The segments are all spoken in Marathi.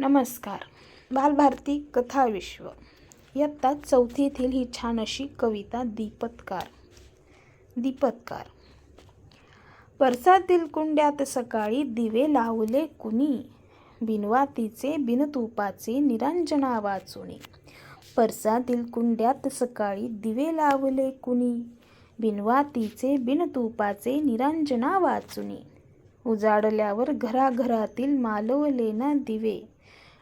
नमस्कार. बालभारती कथा विश्व. इयत्ता चौथीतील ही छान अशी कविता दीपत्कार. दीपत्कार. परसातील कुंड्यात सकाळी दिवे लावले कुणी? बिनवातीचे बिनतुपाचे निरांजना वाचुनी. परसातील कुंड्यात सकाळी दिवे लावले कुणी? बिनवातीचे बिनतुपाचे निरांजना वाचुनी. उजाडल्यावर घराघरातील मालवले ना दिवे.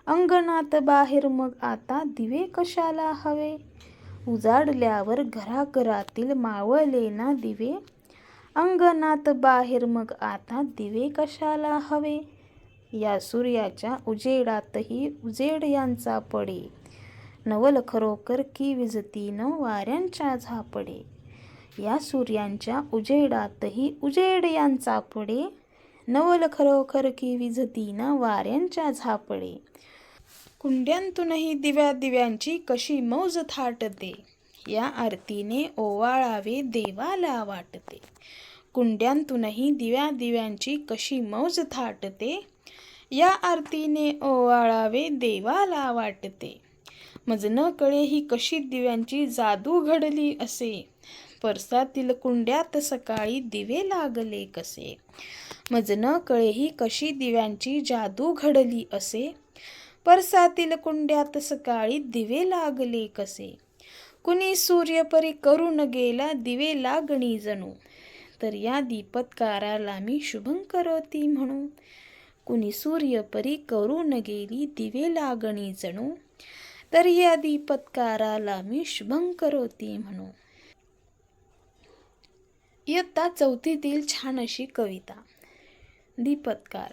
अंगणात बाहेर मग आता दिवे कशाला हवे? उजाडल्यावर घराघरातील मावळले ना दिवे? अंगणात बाहेर मग आता दिवे कशाला हवे? या सूर्याच्या उजेडातही उजेड यांचा पडे. नवल खरोखर की विजतीनं वाऱ्यांच्या झापडे? या सूर्यांच्या उजेडातही उजेड यांचा पडे. नवल खरोखर की विजतीनं वाऱ्यांच्या झापडे? कुंड्यांतूनही दिव्या दिव्यांची कशी मौज थाटते या आरतीने ओवाळावे देवाला वाटते. कुंड्यांतूनही दिव्या दिव्यांची कशी मौज थाटते या आरतीने ओवाळावे देवाला वाटते. मज न कळे ही कशी दिव्यांची जादू घडली असे परसातील कुंड्यात सकाळी दिवे लागले कसे? मज न कळे ही कशी दिव्यांची जादू घडली असे परसातील कुंड्यात सकाळी दिवे लागले कसे? कुणी सूर्यपरी करून गेला दिवे लागणी जणू. तर या दीपत्काराला मी शुभंकरोती म्हणू. कुणी सूर्यपरी करून गेली दिवे लागणी जणू. तर या दीपत्काराला मी शुभंकरोती म्हणू. इयत्ता चौथीतील छान अशी कविता. दीपत्कार.